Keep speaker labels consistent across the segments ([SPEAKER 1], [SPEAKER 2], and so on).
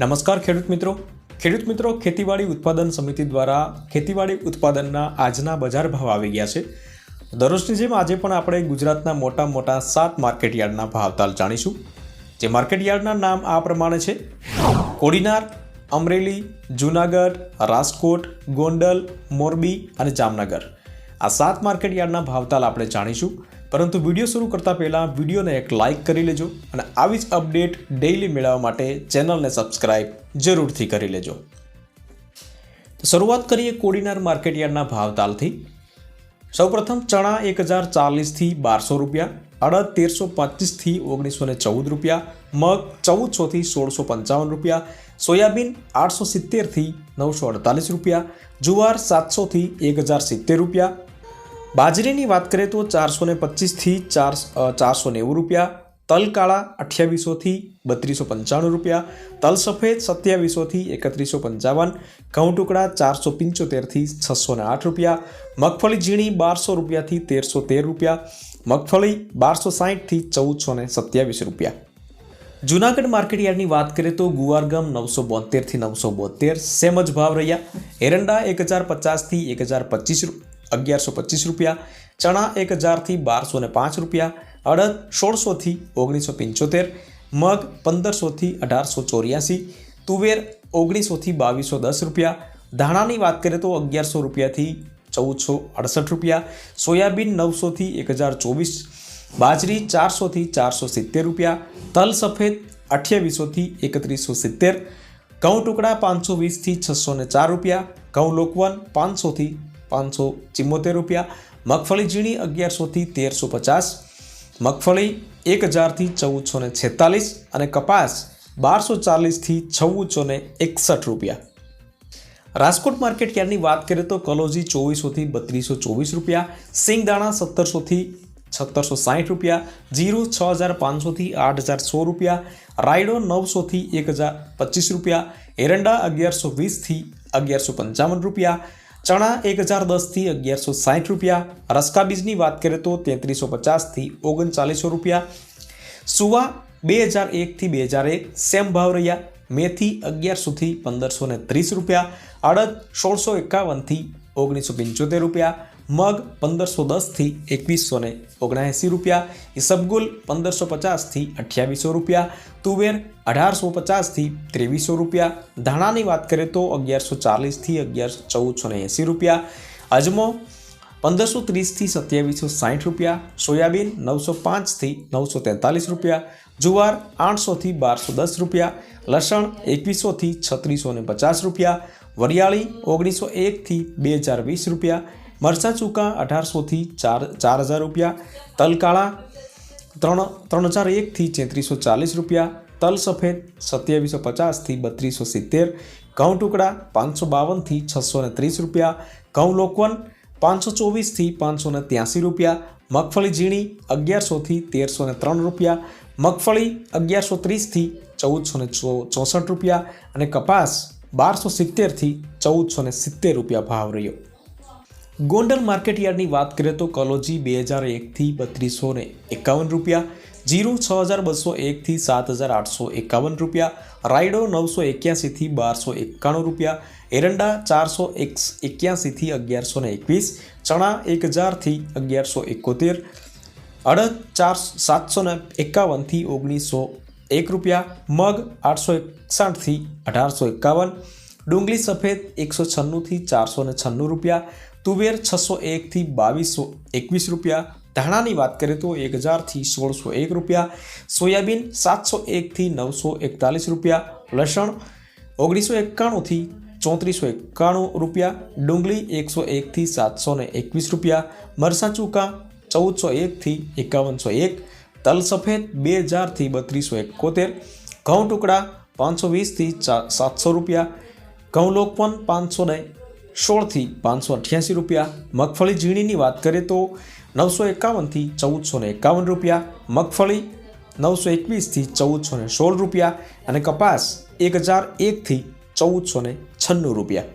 [SPEAKER 1] નમસ્કાર ખેડૂત મિત્રો. ખેડૂત મિત્રો, ખેતીવાડી ઉત્પાદન સમિતિ દ્વારા ખેતીવાડી ઉત્પાદનના આજના બજાર ભાવ આવી ગયા છે. દરરોજની જેમ આજે પણ આપણે ગુજરાતના મોટા મોટા સાત માર્કેટ યાર્ડના ભાવતાલ જાણીશું. જે માર્કેટ યાર્ડના નામ આ પ્રમાણે છે. કોડીનાર, અમરેલી, જૂનાગઢ, રાજકોટ, ગોંડલ, મોરબી અને જામનગર. આ સાત માર્કેટયાર્ડના ભાવતાલ આપણે જાણીશું. પરંતુ વીડિયો શરૂ કરતાં પહેલાં વિડીયોને એક લાઇક કરી લેજો અને આવી જ અપડેટ ડેઇલી મેળવવા માટે ચેનલને સબસ્ક્રાઇબ જરૂરથી કરી લેજો. શરૂઆત કરીએ કોડીનાર માર્કેટ યાર્ડના ભાવતાલથી. સૌપ્રથમ ચણા એક હજાર ચાલીસથી બારસો રૂપિયા, અડદ તેરસો પચીસથી ઓગણીસો ને ચૌદ રૂપિયા, મગ ચૌદસોથી સોળસો પંચાવન રૂપિયા, સોયાબીન આઠસો સિત્તેરથી નવસો અડતાલીસ રૂપિયા, જુવાર સાતસોથી એક હજાર સિત્તેર રૂપિયા બાજરીની વાત કરીએ તો ચારસો ને પચીસથી ચાર ચારસો નેવું રૂપિયા તલ કાળા અઠ્યાવીસોથી બત્રીસો પંચાણું રૂપિયા, તલ સફેદ સત્યાવીસોથી એકત્રીસો પંચાવન, ઘઉં ટુકડા ચારસો પંચોતેરથી છસો ને આઠ રૂપિયા, મગફળી ઝીણી બારસો રૂપિયાથી તેરસો તેર રૂપિયા, મગફળી બારસો સાહીઠથી ચૌદસો ને સત્યાવીસ રૂપિયા. જુનાગઢ માર્કેટ યાર્ડની વાત કરીએ તો ગુવારગામ નવસો બોતેરથી નવસો બોતેર સેમ જ ભાવ રહ્યા, એરંડા એક હજાર પચાસથી એક હજાર પચીસ અગિયારસો પચીસ રૂપિયા, ચણા એક હજારથી બારસો ને પાંચ રૂપિયા, અડદ સોળસોથી ઓગણીસો પંચોતેર, મગ પંદરસોથી અઢારસો ચોર્યાસી, તુવેર ઓગણીસોથી બાવીસો દસ રૂપિયા, ધાણાની વાત કરીએ તો અગિયારસો રૂપિયાથી ચૌદસો અડસઠ રૂપિયા, સોયાબીન નવસોથી એક હજાર ચોવીસ બાજરી ચારસોથી ચારસો સિત્તેર રૂપિયા, તલ સફેદ અઠ્યાવીસોથી એકત્રીસો સિત્તેર, ઘઉં ટુકડા પાંચસો વીસથી છસો ને ચાર રૂપિયા, ઘઉં લોકવન પાંચસોથી પાંચસો ચિમ્મોતેર રૂપિયા, મગફળી ઝીણી અગિયારસોથી તેરસો પચાસ, મગફળી એક હજારથી ચૌદસો ને છેતાલીસ અને કપાસ બારસો ચાલીસથી છવ્વીસો ને એકસઠ રૂપિયા. રાજકોટ માર્કેટ યાર્ડની વાત કરીએ તો કલોજી ચોવીસોથી બત્રીસો ચોવીસ રૂપિયા, સિંગદાણા સત્તરસોથી સત્તરસો સાઠ રૂપિયા, જીરું છ હજાર પાંચસોથી આઠ હજાર સો રૂપિયા, રાયડો નવસોથી એક હજાર પચીસ રૂપિયા, એરંડા અગિયારસો વીસથી અગિયારસો પંચાવન રૂપિયા ચણા એક હજાર દસથી અગિયારસો સાઠ રૂપિયા, રસકા બીજની વાત કરીએ તો તેત્રીસો પચાસથી ઓગણચાલીસો રૂપિયા, સુવા બે હજાર એકથી બે હજાર એક, સેમ ભાવ રહ્યા, મેથી અગિયારસોથી પંદરસો ને ત્રીસ રૂપિયા, અડદ સોળસો એકાવનથી ઓગણીસો પંચોતેર રૂપિયા મગ પંદરસો દસથી એકવીસો ને ઓગણએંસી રૂપિયા, ઈસબગુલ પંદરસો પચાસથી અઠ્યાવીસો રૂપિયા, તુવેર અઢારસો પચાસથી ત્રેવીસો રૂપિયા, ધાણાની વાત કરીએ તો અગિયારસો ચાલીસથી અગિયારસો ચૌદસો ને એંસી રૂપિયા, અજમો પંદરસો ત્રીસથી સત્યાવીસો સાઠ રૂપિયા, સોયાબીન નવસો પાંચથી નવસો તેતાલીસ રૂપિયા, જુવાર આઠસોથી બારસો દસ રૂપિયા, લસણ એકવીસોથી છત્રીસો ને પચાસ રૂપિયા, વરિયાળી ઓગણીસો એકથી બે હજાર વીસ રૂપિયા મરચાં ચૂકા અઢારસોથી ચાર ચાર હજાર રૂપિયા, તલ કાળા ત્રણ ત્રણ હજાર એકથી તેત્રીસો ચાલીસ રૂપિયા, તલ સફેદ સત્યાવીસો પચાસથી બત્રીસો સિત્તેર, ઘઉં ટુકડા પાંચસો બાવનથી છસો ત્રીસ રૂપિયા, ઘઉં લોકવન પાંચસો ચોવીસથી પાંચસો ને ત્યાંસી રૂપિયા, મગફળી ઝીણી અગિયારસોથી તેરસો ને ત્રણ રૂપિયા, મગફળી અગિયારસો ત્રીસથી ચૌદસો ને ચોસઠ રૂપિયા અને કપાસ બારસો સિત્તેરથી ચૌદસો ને સિત્તેર રૂપિયા ભાવ રહ્યો. ગોંડલ માર્કેટ યાર્ડની વાત કરીએ તો કલોજી બે હજાર એકથી બત્રીસો ને એકાવન રૂપિયા, જીરું છ હજાર બસો એકથી સાત હજાર આઠસો એકાવન રૂપિયા, રાયડો નવસો એક્યાસીથી બારસો એકાણું રૂપિયા, એરંડા ચારસો એક એક્યાસીથી અગિયારસો ને એકવીસ, ચણા એક હજારથી અગિયારસો એકોતેર, અડદ ચાર સાતસો ને એકાવનથી ઓગણીસો એક રૂપિયા, મગ આઠસો એકસાઠથી અઢારસો એકાવન ડુંગળી સફેદ એકસો છન્નુંથી ચારસો ને છન્નું રૂપિયા, તુવેર છસો એકથી બાવીસો એકવીસ રૂપિયા, ધાણાની વાત કરીએ તો એક હજારથી સોળસો એક રૂપિયા, સોયાબીન સાતસો એકથી નવસો એકતાલીસ રૂપિયા, લસણ ઓગણીસો એકાણુંથી ચોત્રીસો એકાણું રૂપિયા, ડુંગળી એકસો એકથી સાતસો ને એકવીસ રૂપિયા, મરસાં ચૂકા ચૌદસો એકથી એકાવનસો એક, તલ સફેદ બે હજારથી બત્રીસો એકોતેર, ઘઉં ટુકડા પાંચસો વીસથી સાતસો રૂપિયા ઘઉં લોકપન પાંચસો ને સોળથી પાંચસો અઠ્યાસી રૂપિયા. મગફળી ઝીણીની વાત કરીએ તો નવસો એકાવનથી ચૌદસો ને એકાવન રૂપિયા. મગફળી નવસો એકવીસથી ચૌદસો ને સોળ રૂપિયા અને કપાસ એક હજાર એકથી ચૌદસો ને છન્નું રૂપિયા.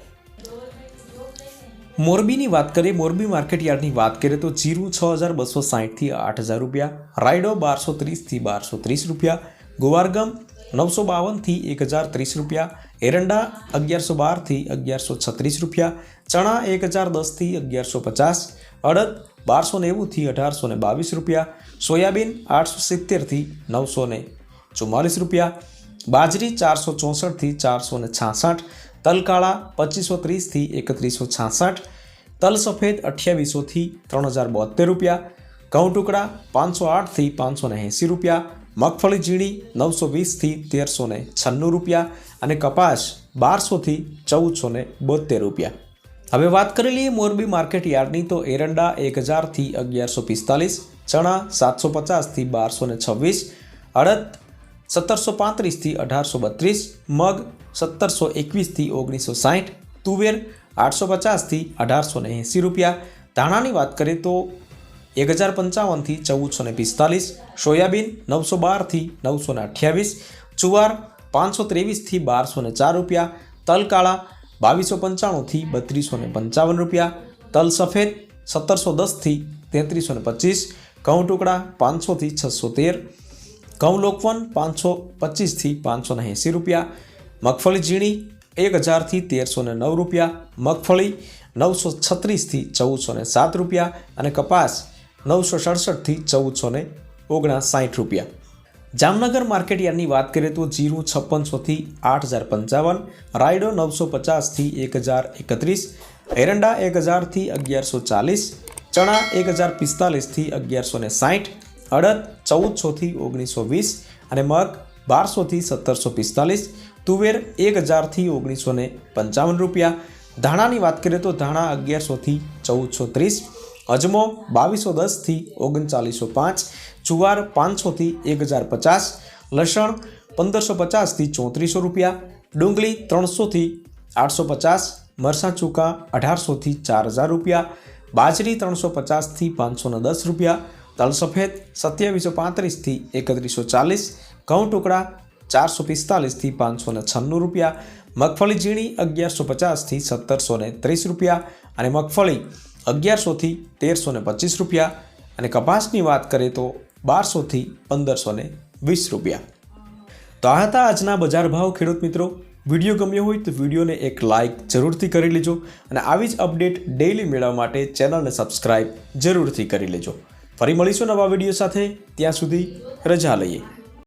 [SPEAKER 1] મોરબીની વાત કરીએ, મોરબી માર્કેટ યાર્ડની વાત કરીએ તો જીરું છ હજાર બસો સાહીઠથી આઠ હજાર રૂપિયા, રાયડો બારસો ત્રીસથી બારસો ત્રીસ રૂપિયા, ગુવારગમ નવસો બાવનથી એક હજાર ત્રીસ રૂપિયા, એરંડા અગિયારસો બારથી અગિયારસો છત્રીસ રૂપિયા, ચણા એક હજાર દસથી અગિયારસો પચાસ, અડદ બારસો નેવુંથી અઢારસો ને બાવીસ રૂપિયા, સોયાબીન આઠસો સિત્તેરથી નવસો ને ચુમ્માલીસ રૂપિયા, બાજરી ચારસો ચોસઠથી ચારસો ને છાસઠ, તલકાળા પચીસો ત્રીસથી એકત્રીસો છાસઠ, તલ સફેદ અઠ્યાવીસોથી ત્રણ હજાર બોતેર રૂપિયા, ઘઉં ટુકડા પાંચસો આઠથી પાંચસો ને એંસી રૂપિયા મગફળી ઝીણી નવસો વીસથી તેરસો ને છન્નું રૂપિયા અને કપાસ બારસોથી ચૌદસો ને બોતેર રૂપિયા. હવે વાત કરી લઈએ મોરબી માર્કેટ યાર્ડની, તો એરંડા એક હજારથી અગિયારસો પિસ્તાલીસ, ચણા સાતસો પચાસથી બારસો ને છવ્વીસ, અડદ સત્તરસો પાંત્રીસથી અઢારસો બત્રીસ, મગ સત્તરસો એકવીસથી ઓગણીસો સાઠ, તુવેર આઠસો પચાસથી અઢારસો ને એંસી રૂપિયા. ધાણાની વાત કરીએ તો એક હજાર પંચાવનથી ચૌદસો ને પિસ્તાલીસ, સોયાબીન નવસો બારથી નવસો ને અઠ્યાવીસ, જુવાર પાંચસો ત્રેવીસથી બારસો ને ચાર રૂપિયા તલ કાળા બાવીસો પંચાણુંથી બત્રીસો ને પંચાવન રૂપિયા તલ સફેદ સત્તરસો દસથી તેત્રીસો ને પચીસ ઘઉં ટુકડા પાંચસોથી છસો તેર ઘઉં લોકવન પાંચસો પચીસથી પાંચસો ને એંસી રૂપિયા, મગફળી ઝીણી એક હજારથી તેરસો ને નવ રૂપિયા, મગફળી નવસો છત્રીસથી ચૌદસો ને સાત રૂપિયા અને કપાસ નવસો સડસઠથી ચૌદસો ને ઓગણસાઠ રૂપિયા. જામનગર માર્કેટ યાર્ડની વાત કરીએ તો જીરું છપ્પનસોથી આઠ હજાર પંચાવન, રાયડો નવસો પચાસથી એક હજાર એકત્રીસ, એરંડા એક હજારથી અગિયારસો ચાલીસ, ચણા એક હજાર પિસ્તાલીસથી અગિયારસો ને સાઠ, અડદ ચૌદસોથી ઓગણીસો વીસ અને મગ બારસોથી સત્તરસો પિસ્તાલીસ, તુવેર એક હજારથી ઓગણીસો ને પંચાવન રૂપિયા. ધાણાની વાત કરીએ તો ધાણા અગિયારસોથી ચૌદસો ત્રીસ અજમો બાવીસો દસથી ઓગણચાલીસો પાંચ, જુવાર પાંચસોથી એક હજાર પચાસ, લસણ પંદરસો પચાસથી ચોત્રીસો રૂપિયા, ડુંગળી ત્રણસોથી આઠસો પચાસ, મરસાં ચૂકા અઢારસોથી ચાર હજાર રૂપિયા, બાજરી ત્રણસો પચાસથી પાંચસો ને દસ રૂપિયા, તલ સફેદ સત્યાવીસો પાંત્રીસથી એકત્રીસો ચાલીસ, ઘઉં ટુકડા ચારસો પિસ્તાલીસથી પાંચસો ને છન્નું રૂપિયા, મગફળી ઝીણી અગિયારસો પચાસથી સત્તરસો ને ત્રીસ રૂપિયા અને મગફળી અગિયારસોથી તેરસો ને પચીસ રૂપિયા અને કપાસની વાત કરીએ તો બારસોથી પંદરસો ને વીસ રૂપિયા. તો આ હતા આજના બજાર ભાવ ખેડૂત મિત્રો. વીડિયો ગમ્યો હોય તો વિડીયોને એક લાઇક જરૂરથી કરી લેજો અને આવી જ અપડેટ ડેઇલી મેળવવા માટે ચેનલને સબસ્ક્રાઇબ જરૂરથી કરી લેજો. ફરી મળીશું નવા વીડિયો સાથે. ત્યાં સુધી રજા લઈએ.